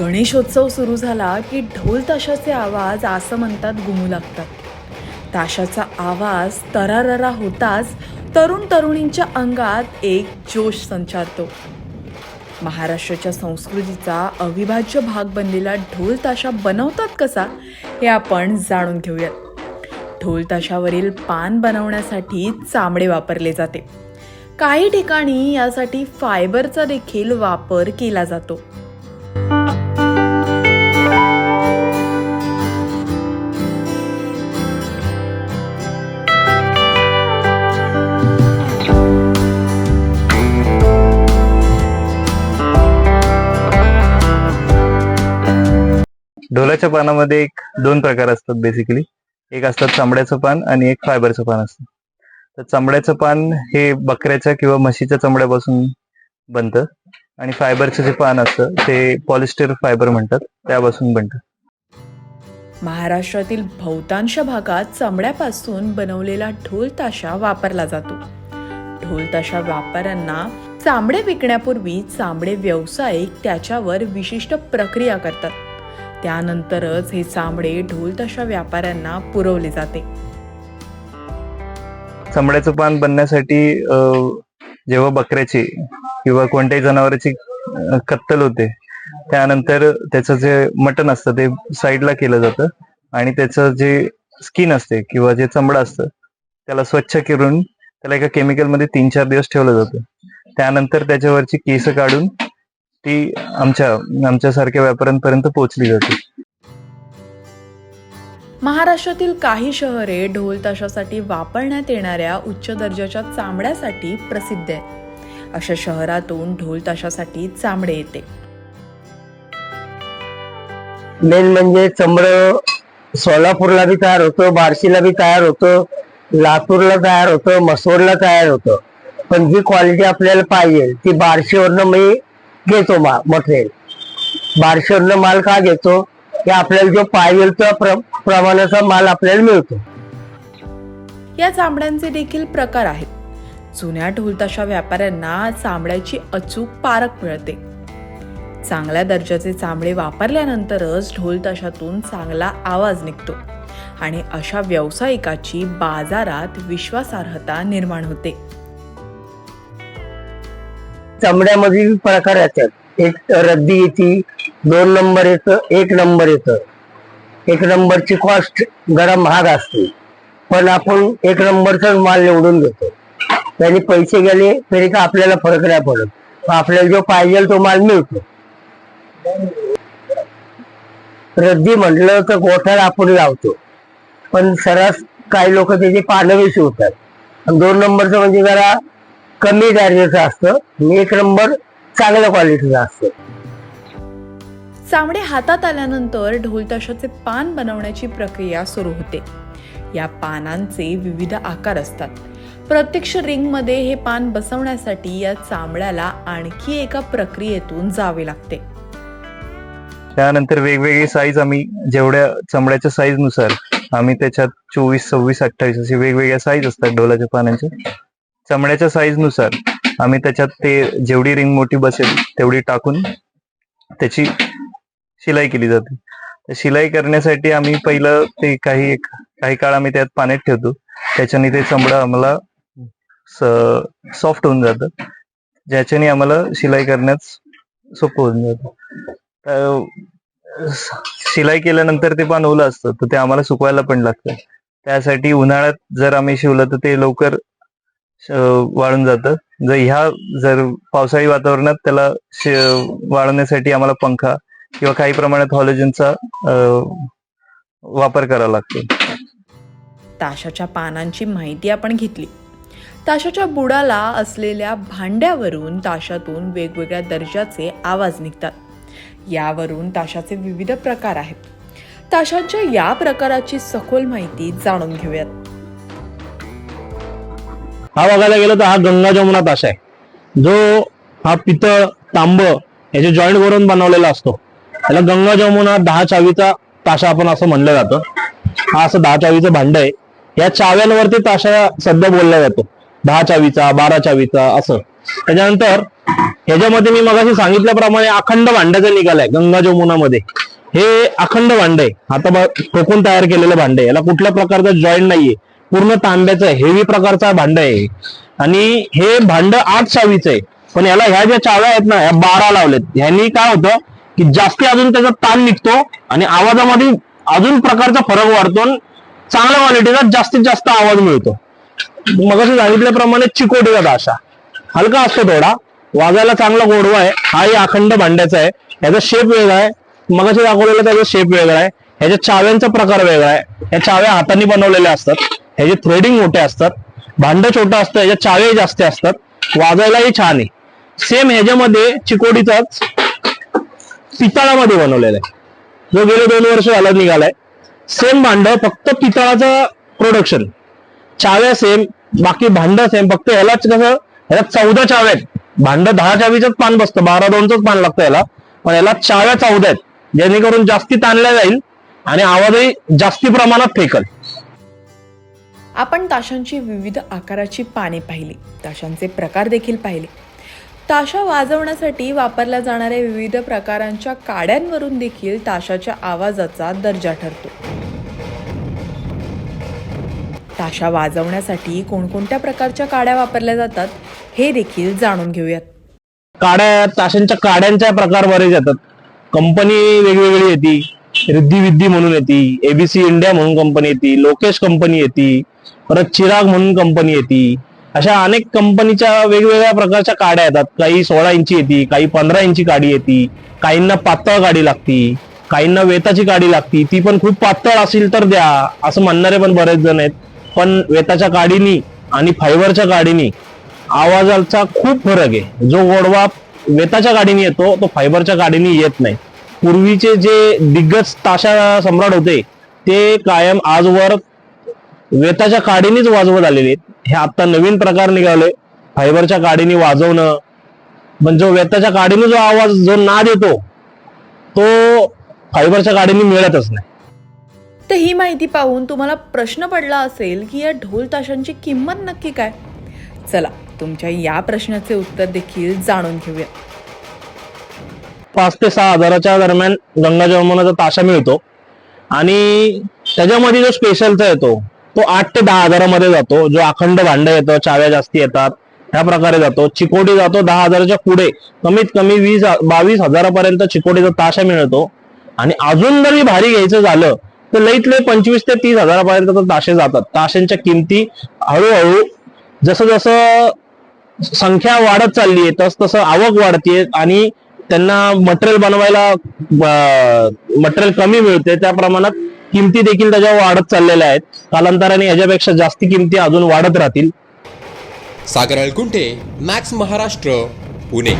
गणेशोत्सव सुरू झाला की ढोल ताशाचे आवाज असं म्हणतात घुमू लागतात. ताशाचा आवाज तराररा होताच तरुण तरुणींच्या अंगात एक जोश संचारतो. महाराष्ट्राच्या संस्कृतीचा अविभाज्य भाग बनलेला ढोल ताशा बनवतात कसा हे आपण जाणून घेऊयात. ढोल ताशावरील पान बनवण्यासाठी चामडे वापरले जाते. काही ठिकाणी यासाठी फायबरचा देखील वापर केला जातो. ढोलाच्या पानामध्ये एक दोन प्रकार असतात बेसिकली एक असतात चांबड्याचं पान आणि एक फायबरचं पान असतं. तर चांबड्याचं पान हे बकऱ्याच्या किंवा म्हशीच्या चांबड्यापासून बनतं आणि फायबरचं जे पान असतं ते पॉलिस्टर फायबर म्हणतात त्यापासून बनतं. महाराष्ट्रातील बहुतांश भागात चांबड्यापासून बनवलेला ढोल ताशा वापरला जातो. ढोल ताशा व्यापाऱ्यांना चामडे विकण्यापूर्वी चामडे व्यावसायिक त्याच्यावर विशिष्ट प्रक्रिया करतात. त्यानंतरच हे चामडे ढोल तशा व्यापाऱ्यांना पुरवले जाते. चामड्याचं पान बनण्यासाठी जेव्हा बकऱ्याची किंवा कोणत्याही जनावरांची कत्तल होते त्यानंतर त्याचं जे मटण असतं ते साईडला केलं जातं आणि त्याचं जे स्किन असते किंवा जे चमडं असतं त्याला स्वच्छ करून त्याला एका केमिकलमध्ये तीन चार दिवस ठेवलं जातं. त्यानंतर त्याच्यावरची केस काढून ती आमच्या आमच्यासारख्या व्यापाऱ्यांपर्यंत पोहोचली जाते. महाराष्ट्रातील काही शहरे ढोल ताशासाठी वापरण्यात येणाऱ्या उच्च दर्जाच्या चामड्यासाठी प्रसिद्ध आहेत. अशा शहरातून ढोल ताशासाठी चामडे येते. मेन म्हणजे चमड सोलापूरला बी तयार होतं बार्शीला बी तयार होतं लातूरला तयार होतं मसोडला तयार होतं. पण जी क्वालिटी आपल्याला पाहिजे ती बार्शीवरनं मी घेतो मा मटेरियल. बार्शीवरनं माल का घेतो? की आपल्याला जो पाहिजे त्या प्रमाणाचा माल आपल्याला मिळतो. या चामड्यांचे देखील प्रकार आहेत. जुन्या ढोलताशा व्यापाऱ्यांना चामड्याची अचूक पारख मिळते. चांगल्या दर्जाचे चामडे वापरल्यानंतरच ढोलताशातून चांगला आवाज निघतो आणि अशा व्यावसायिकाची बाजारात विश्वासार्हता निर्माण होते. चामड्यामध्ये प्रकार येतात एक रद्दी येते दोन नंबर येतं एक नंबर येतं. एक नंबरची कॉस्ट जरा महाग असते. पण आपण एक नंबरचाच माल निवडून घेतो. त्यांनी पैसे गेले तरी का आपल्याला फरक नाही पडत. आपल्याला जो पाहिजे तो माल मिळतो. रद्दी म्हटलं तर गोठ्याला आपण लावतो. पण सरास काही लोक त्याची पानं बी आणि दोन नंबरचं म्हणजे जरा कमी दर्जाचं असतं. आणि एक नंबर चांगल्या क्वालिटीचं असतं. चामडे हातात आल्यानंतर ढोलताशाचे पान बनवण्याची प्रक्रिया सुरू होते. या पानांचे विविध आकार असतात. प्रत्यक्ष रिंगमध्ये हे पान बसवण्यासाठी या चामड्याला आणखी एका प्रक्रियेतून जावे लागते. त्यानंतर वेगवेगळी साईज आम्ही जेवढ्या चमड्याच्या साईजनुसार आम्ही त्याच्यात चोवीस सव्वीस अठ्ठावीस असे वेगवेगळ्या साईज असतात डोलाच्या पानांच्या चमड्याच्या साईजनुसार आम्ही त्याच्यात ते जेवढी रिंग मोठी बसेल तेवढी टाकून त्याची शिलाई केली जाते. शिलाई करण्यासाठी आम्ही पहिलं ते काही एक काही काळ आम्ही त्यात पाण्यात ठेवतो. त्याच्याने ते चमडं आम्हाला सॉफ्ट होऊन जातं. ज्याच्याने आम्हाला शिलाई करण्यास सोपं होऊन जातं. शिलाई केल्यानंतर ते पान ओलं असतं तर ते आम्हाला सुकवायला पण लागतं. त्यासाठी उन्हाळ्यात जर आम्ही शिवलं तर ते लवकर वाळून जातं. जर ह्या जर पावसाळी वातावरणात त्याला वाळवण्यासाठी आम्हाला पंखा किंवा काही प्रमाणात हॉलोजनचा वापर करावा लागतो. ताशाच्या पानांची माहिती आपण घेतली. ताशाच्या बुडाला असलेल्या भांड्यावरून ताशातून वेगवेगळ्या दर्जाचे आवाज निघतात. यावरून ताशाचे विविध प्रकार आहेत. ताशांच्या या प्रकाराची सखोल माहिती जाणून घेऊयात. हा बघायला गेलं तर हा गंगा जमुना ताशा आहे. जो हा पितळ तांब याचे जॉईंट करून बनवलेला असतो त्याला गंगा जमुना दहा चावीचा ताशा आपण असं म्हणलं जातं. हा असं दहा चावीचं भांड आहे. या चाव्यांवरती ताशा सध्या बोलला जातो. दहा चावीचा बारा चावीचा असं. त्याच्यानंतर ह्याच्यामध्ये मी मगाशी सांगितल्याप्रमाणे अखंड भांड्याचा आहे गंगा जमुनामध्ये. हे अखंड भांड आहे. आता टोकून ठोकून तयार केलेलं भांड आहे. याला कुठल्या प्रकारचा जॉईंट नाहीये. पूर्ण तांब्याचं हेवी प्रकारचा भांड आहे. आणि हे भांड आठ चावीचं आहे. पण याला ह्या ज्या चाव्या आहेत ना ह्या बारा लावलेत. ह्यानी काय होतं की जास्ती अजून त्याचा ताण निघतो आणि आवाजामध्ये अजून प्रकारचा फरक वाढतो आणि चांगल्या क्वालिटीचा जास्तीत जास्त आवाज मिळतो. मग सांगितल्याप्रमाणे चिकोटीचा दाशा हलका असतो थोडा. वाजायला चांगला गोडवा आहे. हाही अखंड भांड्याचा आहे. याचा शेप वेगळा आहे. मगाशी दाखवलेला त्याचा शेप वेगळा आहे. ह्याच्या चाव्यांचा प्रकार वेगळा आहे ह्या चाव्या हाताने बनवलेल्या असतात ह्याचे थ्रेडिंग मोठे असतात भांड छोटं असतं ह्याच्या चावे जास्त असतात वाजायलाही छान आहे. सेम ह्याच्यामध्ये चिकोडीचाच पितळामध्ये बनवलेला आहे. जो गेले दोन वर्ष झालं निघालाय. सेम भांड फक्त पितळाचं प्रोडक्शन चाव्या सेम बाकी भांड सेम फक्त ह्यालाच कसं ह्याला चौदा चाव्या आहेत. भांड दहा चावीचंच पान बसतं बारा दोनच पान लागतं याला पण याला चाव्या चौदा आहेत. जेणेकरून जास्ती ताणल्या जाईल आणि आवाजही जास्ती प्रमाणात फेकल. आपण ताशांची विविध आकाराची पाने पाहिली. ताशांचे प्रकार देखील पाहिले. ताशा वाजवण्यासाठी वापरल्या जाणाऱ्या विविध प्रकारांच्या काड्यांवरून देखील ताशाच्या आवाजाचा दर्जा ठरतो. ताशा वाजवण्यासाठी कोणकोणत्या प्रकारच्या काड्या वापरल्या जातात हे देखील जाणून घेऊयात. काड्या ताशांच्या काड्यांच्या प्रकार बरेच येतात. कंपनी वेगवेगळी येते. रिद्धी विद्धी म्हणून येते एबीसी इंडिया म्हणून कंपनी येते लोकेश कंपनी येते परत चिराग म्हणून कंपनी येते. अशा अनेक कंपनीच्या वेगवेगळ्या प्रकारच्या काड्या येतात. काही सोळा इंची येते काही पंधरा इंची काडी येते काहींना पातळ गाडी लागती काहींना वेताची गाडी लागती. ती पण खूप पातळ असेल तर द्या असं म्हणणारे पण बरेच जण आहेत. पण वेताच्या काडीनी आणि फायबरच्या गाडीनी आवाजाचा खूप फरक आहे. जो गोडवा वेताच्या गाडीने येतो तो फायबरच्या गाडीने येत नाही. पूर्वीचे जे दिग्गज ताशा सम्राट होते ते कायम आजवर वेताच्या काडीनेच वाजवत आलेले हे आता नवीन प्रकार निघाले. फायबरच्या काडीने वाजवणं पण जो वेताच्या काडीने जो आवाज जो नाद येतो तो फायबरच्या गाडीने मिळतच नाही. तर ही माहिती पाहून तुम्हाला प्रश्न पडला असेल की या ढोल ताशांची किंमत नक्की काय? चला तुमच्या या प्रश्नाचे उत्तर देखील जाणून घेऊया. पाच ते सहा हजाराच्या दरम्यान गंगा जमुनाचा ताशा मिळतो. आणि त्याच्यामध्ये जो स्पेशलचा येतो तो आठ ते दहा हजारामध्ये जातो. जो अखंड भांड येतं चाव्या जास्ती येतात ह्या प्रकारे जातो. चिकोटी जातो दहा हजाराच्या पुढे. कमीत कमी वीस बावीस हजारापर्यंत चिकोटीचा ताशा मिळतो. आणि अजून जरी भारी घ्यायचं झालं तर लईत लई पंचवीस ते तीस हजारापर्यंत तर ताशे जातात. ताशांच्या किमती हळूहळू जसं जसं संख्या वाढत चालली आहे तस तसं आवक वाढतीये. आणि त्यांना मटेरियल बनवायला मटेरियल कमी मिळते. त्या प्रमाणात किमती देखील त्याच्यावर वाढत चाललेल्या आहेत. कालांतराने याच्यापेक्षा जास्त किमती अजून वाढत राहतील. सागर अलकुंठे मॅक्स महाराष्ट्र पुणे.